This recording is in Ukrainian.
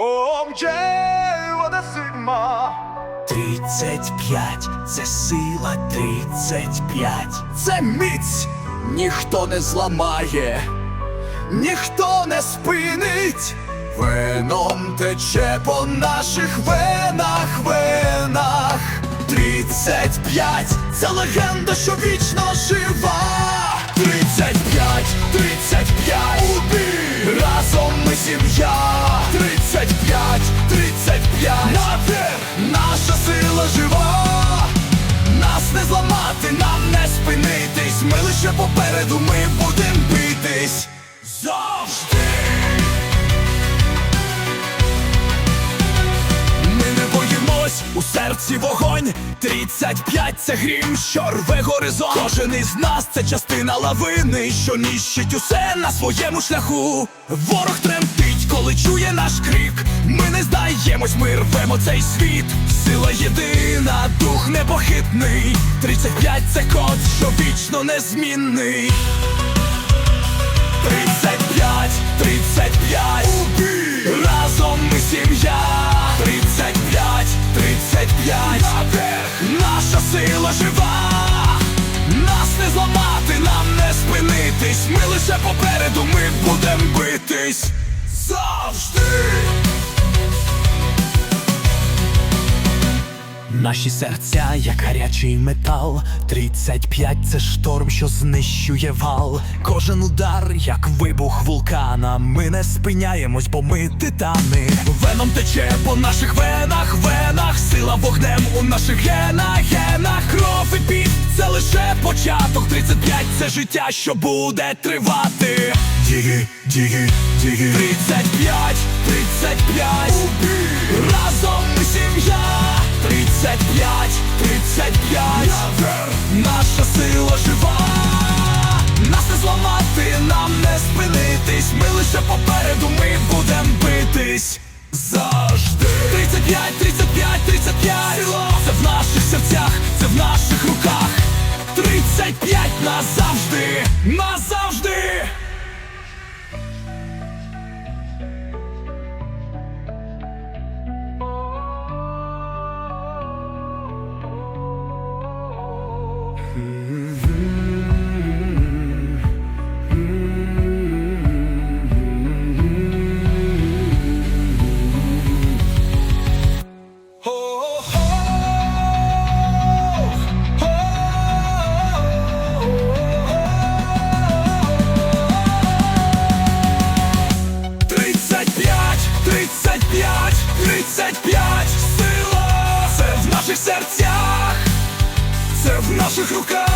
OMG, what a sigma 35 це сила 35 Це міць. Ніхто не зламає, ніхто не спинить. Веном тече по наших венах, венах. 35 це легенда, що вічно жива. 35, 35, сила жива. Нас не зламати, нам не спинитись. Ми лише попереду, ми будем битись завжди. Ми не боїмось, у серці вогонь 35 це грім, що рве горизонт Кожен із нас це частина лавини, що ніщить усе на своєму шляху Ворог тремтить, коли чує наш крик. Ми не здаємось, ми рвемо цей світ. Сила єдина, дух непохитний. 35 це код, що вічно незмінний. 35, 35 Убій! Разом ми сім'я. 35, 35 Наверх! Наша сила жива. Нас не зламати, нам не спинитись. Ми лише попереду, ми будем битись Завжди Наші серця, як гарячий метал, 35 це шторм, що знищує вал. Кожен удар, як вибух вулкана. Ми не спиняємось, бо ми титани. Веном тече по наших венах, венах, сила вогнем у наших генах, генах, кров і піт лише початок. 35 це життя, що буде тривати. Діги, діги, діги. 35, 35 Убій! Разом ми сім'я. 35, 35 Наша сила жива. Нас не зламати, нам не спинитись. Ми лише попереду, ми будем битись. Завжди Nossa! Серцях, це в наших руках